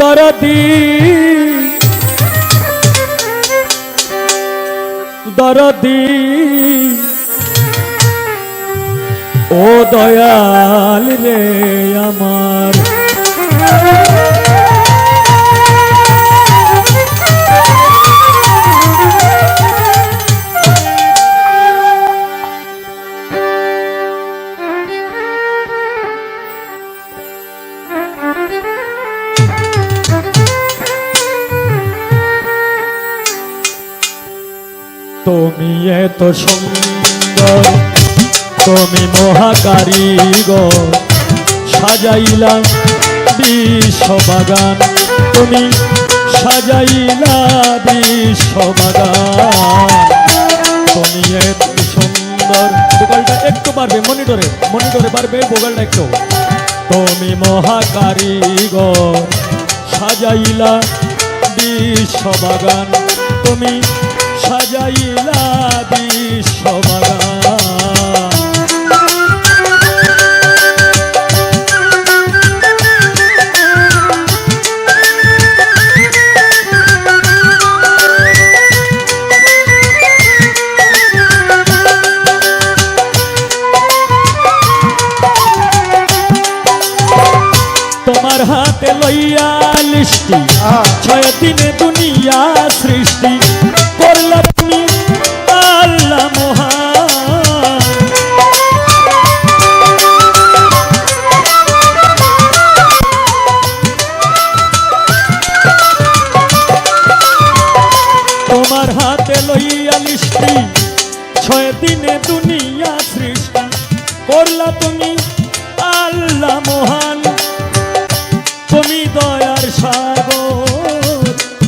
দরদি দরদি ও দয়াল রে আমার। তুমি এত সুন্দর, তুমি মহাকারিগর সাজাইলা বিশ্ববাগান, তুমি সাজাইলা বিশ্ববাগান। তুমি এত সুন্দর ভোগালটা একটু পারবে মনিটরে মনিটরে পারবে ভোগালটা একটু। তুমি মহাকারিগর সাজাইলা বিশ্ববাগান, তুমি সাজাইলা বিশ্ববাগান। তোমার হাতে লইয়া লিষ্টি ছয় দিনে দুনিয়া সৃষ্টি। হাতে লইয়া লিষ্টি ছয় দিনে দুনিয়া সৃষ্টি। করলা তুমি আল্লাহ মহান। তুমি দয়ার সাগর,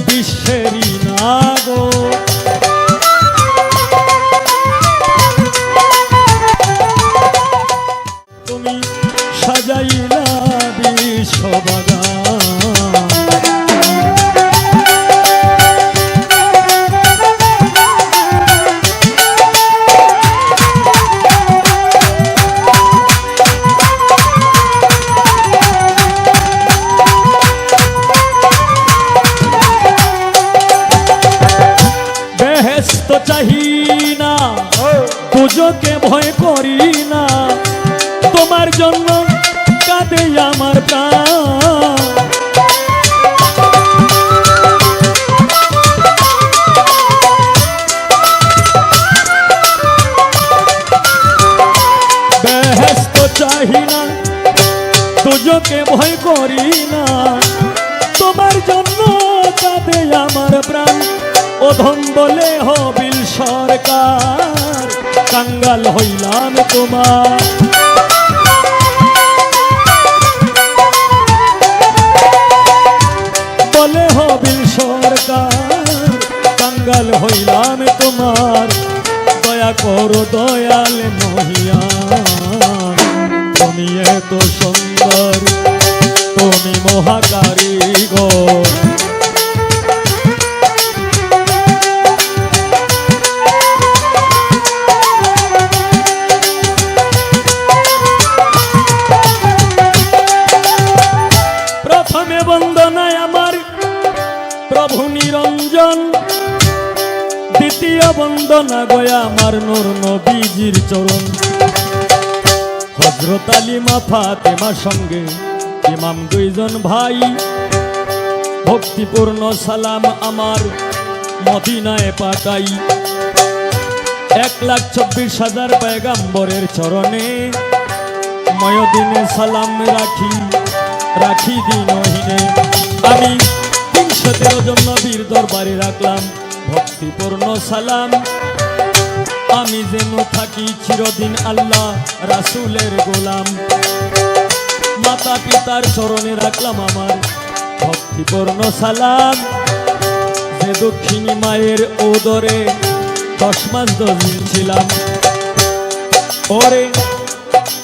বিশ্বেরই চাহি না পুজোকে ভয় করি না তোমার জন্য কাঁদে আমার প্রাণ। চাহি না তুজোকে ভয় করি না অধম বলে হবিল সরকার, কাঙ্গাল হইলাম তোমার। বলে হবিল সরকার, কাঙ্গাল হইলাম তোমার। দয়া করো দয়াল বন্দনা গয়া আমার নূর নবীজির চরণ। হজরত আলী মা ফাতেমার সঙ্গে ইমাম দুইজন ভাই। ভক্তিপূর্ণ সালাম আমার মদিনায় পাঠাই। এক লাখ চব্বিশ হাজার পেগাম্বরের চরণে ময়দিনে সালাম রাখি রাখি দিনহীনে। আমি তিনশো তেরো জন নবীর দরবারে রাখলাম। ভক্তিপূর্ণ সালাম। আমি যেন থাকি চিরদিন আল্লাহ রাসুলের গোলাম। মাতা পিতার চরণে রাখলাম আমার ভক্তিপূর্ণ সালাম। যে দক্ষিণী মায়ের ওদরে দশ মাস দশ দিন ছিলাম। ওরে,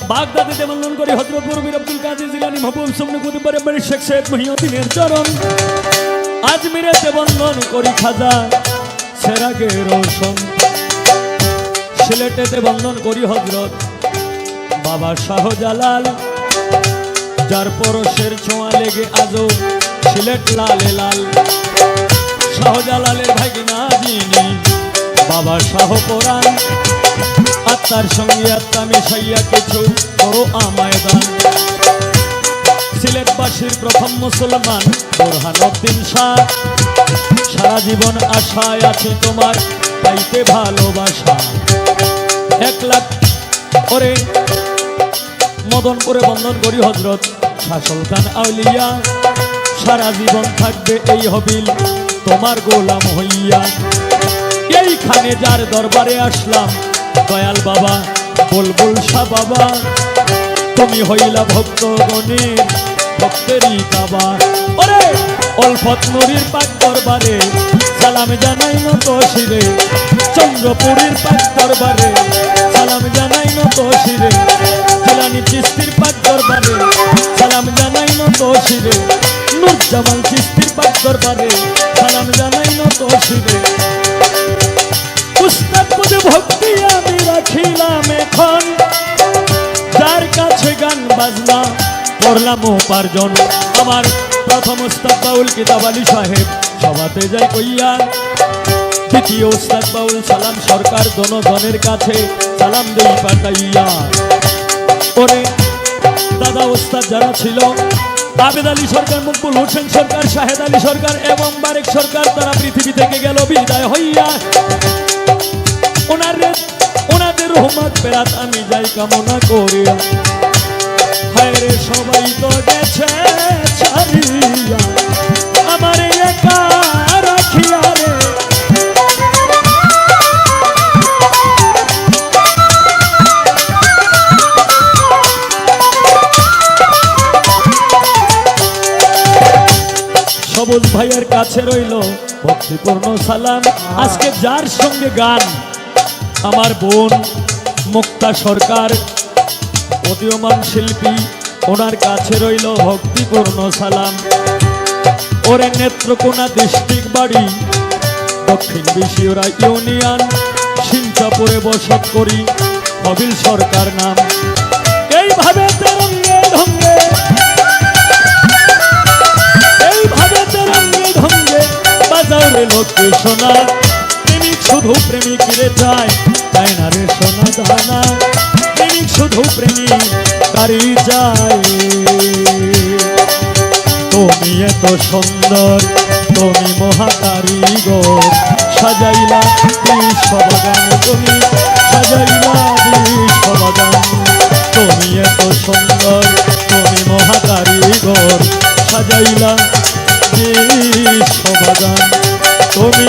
বাগদাদে বন্ধন করে হজরত মুরবির আব্দুল কাদের জিলানি মাহবুব সামনে কুতুবের শেখ সৈয়দ মহিউদ্দিনের চরণ। আজমিরেতে বন্ধন করি খাজা সেরাগে রোশন। সিলেটেতে বন্ধন করি হজরত বাবা শাহজালাল। যার পরশের ছোঁয়া লেগে আজও সিলেট লালে লাল। শাহজালালের ভাগিনা যিনি বাবা শাহ পরাণ আত্মার সঙ্গে আত্মা মিশাইয়া কিছু করো আমায়। সিলেটবাসীর প্রথম মুসলমান বোরহানুদ্দিন শাহ। সারা জীবন আশায় আছে তোমার, পাইতে ভালোবাসা। এক লাখ ওরে মদনপুরে বন্ধন করি হজরত শাহ সুলতান আউলিয়া। সারা জীবন থাকবে এই হবিল তোমার গোলাম হইয়া। এইখানে যার দরবারে আসলাম, দয়াল বাবা, বুলবুল শাহ বাবা। তুমি হইলা ভক্ত গণের ভক্তেরই কাবা ওরে অল্পত নুরির পাক দরবারে সালাম জানাই নত শিরে। চন্দ্রপুরীর পাক দরবারে সালাম জানাই নত শিরে। জিলানি চিস্তির পাক দরবারে সালাম জানাই নত শিরে। নুরজামান চিস্তির পাক দরবারে সালাম জানাই নত শিরে। উস্তাদ ভক্তি আমি রাখিলাম এখন। যার কাছে গান বাজনা করলাম উপার্জন। আমার প্রথম উস্তাদ বাউল কিতাব আলী সাহেব, সভাতে যাই কইয়া, দ্বিতীয় উস্তাদ বাউল, সালাম সরকার জনগণের কাছে, সালাম দেই পাঠাইয়া। ওরে দাদা ওস্তাদ যারা ছিল, আবেদ আলী সরকার, মকবুল হোসেন সরকার, শাহেদ আলী সরকার এবং বারেক সরকার, তারা পৃথিবী থেকে গেল বিদায় হইয়া। ওনাদের ওনাদের রহমত পেরাত আমি যাই কামনা করিয়া। হায় ছাড়িয়া। আমার একা রাখিয়া সবুজ ভাইয়ের কাছে রইল ভক্তিপূর্ণ সালাম। আজকে যার সঙ্গে গান? আমার বোন মুক্তা সরকার। উদীয়মান শিল্পী, ওনার কাছে রইল ভক্তিপূর্ণ সালাম। ওরে নেত্রকোনা ডিস্ট্রিক্ট বাড়ি, দক্ষিণ বিশিওরা ইউনিয়ন, সিংচাপুরে বসত করি কবিল সরকার নাম। এইভাবে তেরঙ্গে ঢঙ্গে, এইভাবে সোনা প্রেমিক শুধু প্রেমিক রে চায় চায় না রে সোনা দানা শুধু প্রেমিক কারি যায় তুমি এত সুন্দর, তুমি মহাকারিগর সাজাইলা বিশ্ববাগান তুমি, সাজাইলা বিশ্ববাগান। তুমি এত সুন্দর, তুমি মহাকারিগর সাজাইলা বিশ্ববাগান। তুমি